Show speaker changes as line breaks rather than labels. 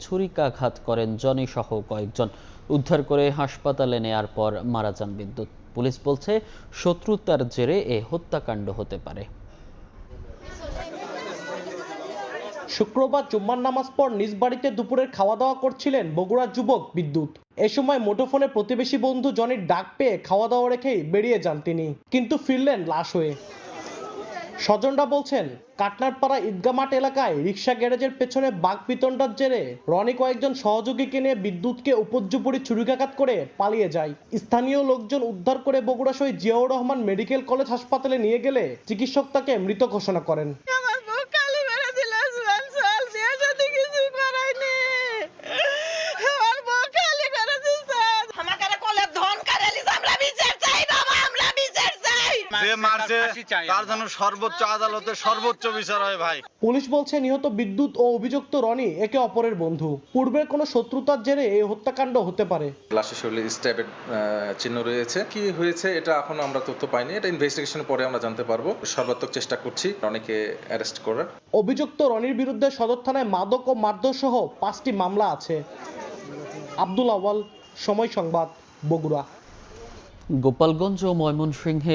ছুরিকাঘাত করেন জনি সহ কয়েকজন। উদ্ধার করে হাসপাতালে নেয়ার পর মারা যান বিদ্যুৎ। পুলিশ বলছে, শত্রুতার জেরে এ হত্যাকাণ্ড হতে পারে।
শুক্রবার জুম্মার নামাজ পর নিজ বাড়িতে দুপুরের খাওয়া দাওয়া করছিলেন বগুড়ার যুবক বিদ্যুৎ। এ সময় মুঠোফোনে প্রতিবেশী বন্ধু জনির ডাক পেয়ে খাওয়া দাওয়া রেখেই বেরিয়ে যান তিনি, কিন্তু ফিরলেন লাশ হয়ে। স্বজনরা বলছেন, কাটনারপাড়া ঈদগা মাঠ এলাকায় রিক্সা গ্যারেজের পেছনে বাঘ পিতণ্ডার জেরে রনি কয়েকজন সহযোগীকে নিয়ে বিদ্যুৎকে উপর্যুপরি ছুরিকাঘাত করে পালিয়ে যায়। স্থানীয় লোকজন উদ্ধার করে বগুড়া শহীদ জিয়াউর রহমান মেডিকেল কলেজ হাসপাতালে নিয়ে গেলে চিকিৎসক তাকে মৃত ঘোষণা করেন।
যে মারছে তার জন্য সর্বোচ্চ আদালতে সর্বোচ্চ বিচার হয় ভাই।
পুলিশ বলছে নিহত বিদ্যুৎ ও অভিযুক্ত রনি একে অপরের বন্ধু। পূর্বের কোনো শত্রুতার জেরে এই হত্যাকাণ্ড হতে পারে।
লাশের শরীরে স্ট্যাবের চিহ্ন রয়েছে। কি হয়েছে এটা এখনও আমরা তথ্য পাইনি। এটা ইনভেস্টিগেশনের পরে আমরা জানতে পারব। সর্বাত্মক চেষ্টা করছি অনেকে অ্যারেস্ট করার।
অভিযুক্ত রনির বিরুদ্ধে সদর থানায় মাদক ও মারধর সহ পাঁচটি মামলা আছে। আব্দুল আওয়াল সময় সংবাদ বগুড়া।
গোপালগঞ্জ ও ময়মনসিংহে